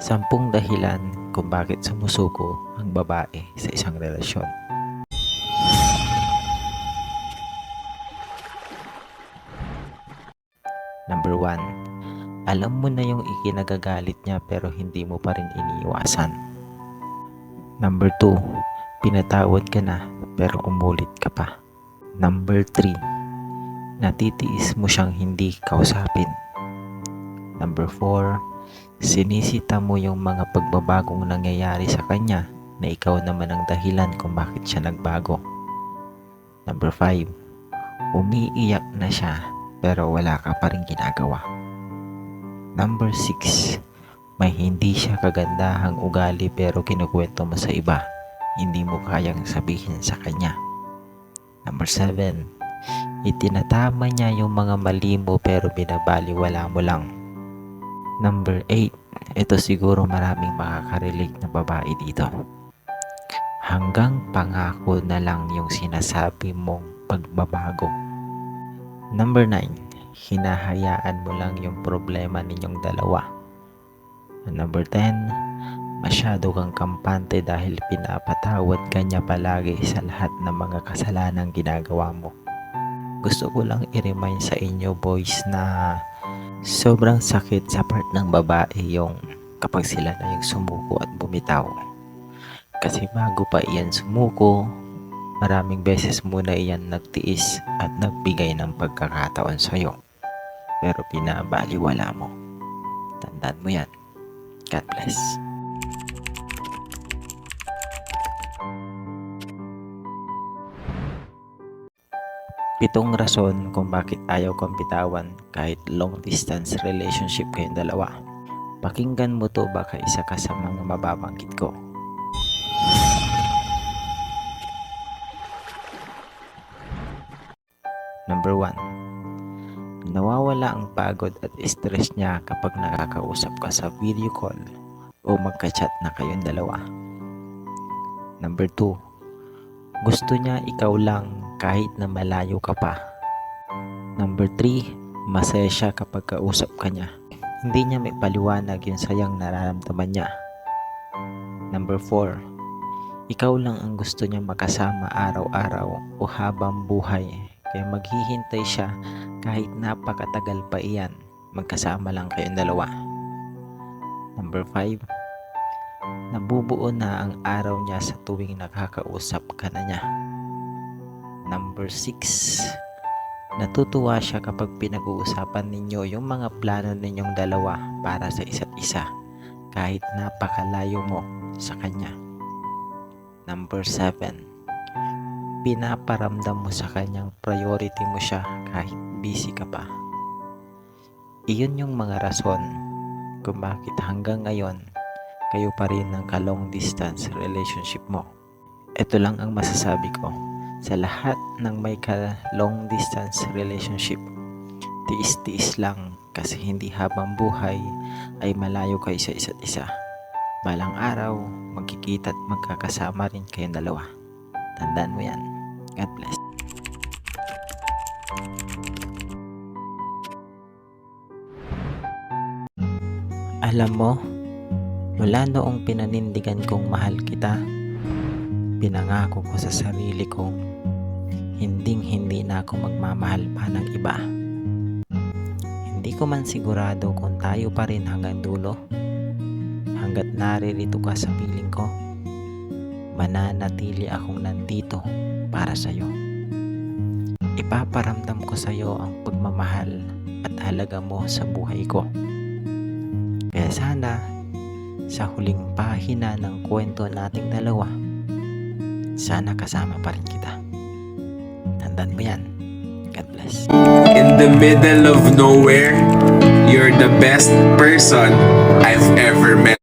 Sampung dahilan kung bakit sumusuko ang babae sa isang relasyon. Number 1. Alam mo na yung ikinagagalit niya pero hindi mo pa rin iniiwasan. Number 2. Pinatawad ka na pero umulit ka pa. Number 3. Natitiis mo siyang hindi kausapin. Number 4. Sinisita mo yung mga pagbabagong nangyayari sa kanya na ikaw naman ang dahilan kung bakit siya nagbago. Number 5. Umiiyak na siya pero wala ka pa rin ginagawa. Number 6. May hindi siya kagandahang ugali pero kinukwento mo sa iba. Hindi mo kayang sabihin sa kanya. Number 7. Itinatama niya yung mga mali mo pero binabaliwala mo lang. Number 8. Ito siguro maraming makakarelate na babae dito. Hanggang pangako na lang yung sinasabi mong pagbabago. Number 9. Hinahayaan mo lang yung problema ninyong dalawa. Number 10. Masyado kang kampante dahil pinapatawad ka niya palagi sa lahat ng mga kasalanang ginagawa mo. Gusto ko lang i-remind sa inyo boys na sobrang sakit sa part ng babae yung kapag sila na yung sumuko at bumitaw. Kasi bago pa iyan sumuko, maraming beses muna iyan nagtiis at nagbigay ng pagkakataon sa'yo. Pero pinabaliwala mo. Tandaan mo yan. God bless. Pitong rason kung bakit ayaw kong bitawan kahit long distance relationship kayong dalawa. Pakinggan mo to baka isa ka sa mga mababanggit ko. Number 1. Nawawala ang pagod at stress niya kapag nakakausap ka sa video call o magka-chat na kayong dalawa. Number 2. Gusto niya ikaw lang kahit na malayo ka pa. Number 3. Masaya siya kapag kausap ka niya. Hindi niya may paliwanag yung sayang nararamdaman niya. Number 4. Ikaw lang ang gusto niya makasama araw-araw o habang buhay. Kaya maghihintay siya kahit napakatagal pa iyan. Magkasama lang kayong dalawa. Number 5. Nabubuo na ang araw niya sa tuwing nakakausap ka na niya. Number 6. Natutuwa siya kapag pinag-uusapan ninyo yung mga plano ninyong dalawa para sa isa't isa kahit napakalayo mo sa kanya. Number 7. Pinaparamdam mo sa kanyang priority mo siya kahit busy ka pa. Iyon yung mga rason kung bakit hanggang ngayon kayo pa rin ng ka-long distance relationship mo. Ito lang ang masasabi ko sa lahat ng may ka-long distance relationship. Tiis-tiis lang kasi hindi habang buhay ay malayo kayo sa isa't isa. Balang araw, magkikita at magkakasama rin kayong dalawa. Tandaan mo yan. God bless. Alam mo, mula noong pinanindigan kong mahal kita, pinangako ko sa sarili kong hinding hindi na ako magmamahal pa ng iba. Hindi ko man sigurado kung tayo pa rin hanggang dulo. Hanggat naririto ka sa piling ko, mananatili akong nandito para sa'yo. Ipaparamdam ko sa'yo ang pagmamahal at halaga mo sa buhay ko. Kaya sana, sa huling pahina ng kwento nating dalawa, sana kasama pa rin kita. Tandaan mo yan. God bless. In the middle of nowhere, you're the best person I've ever met.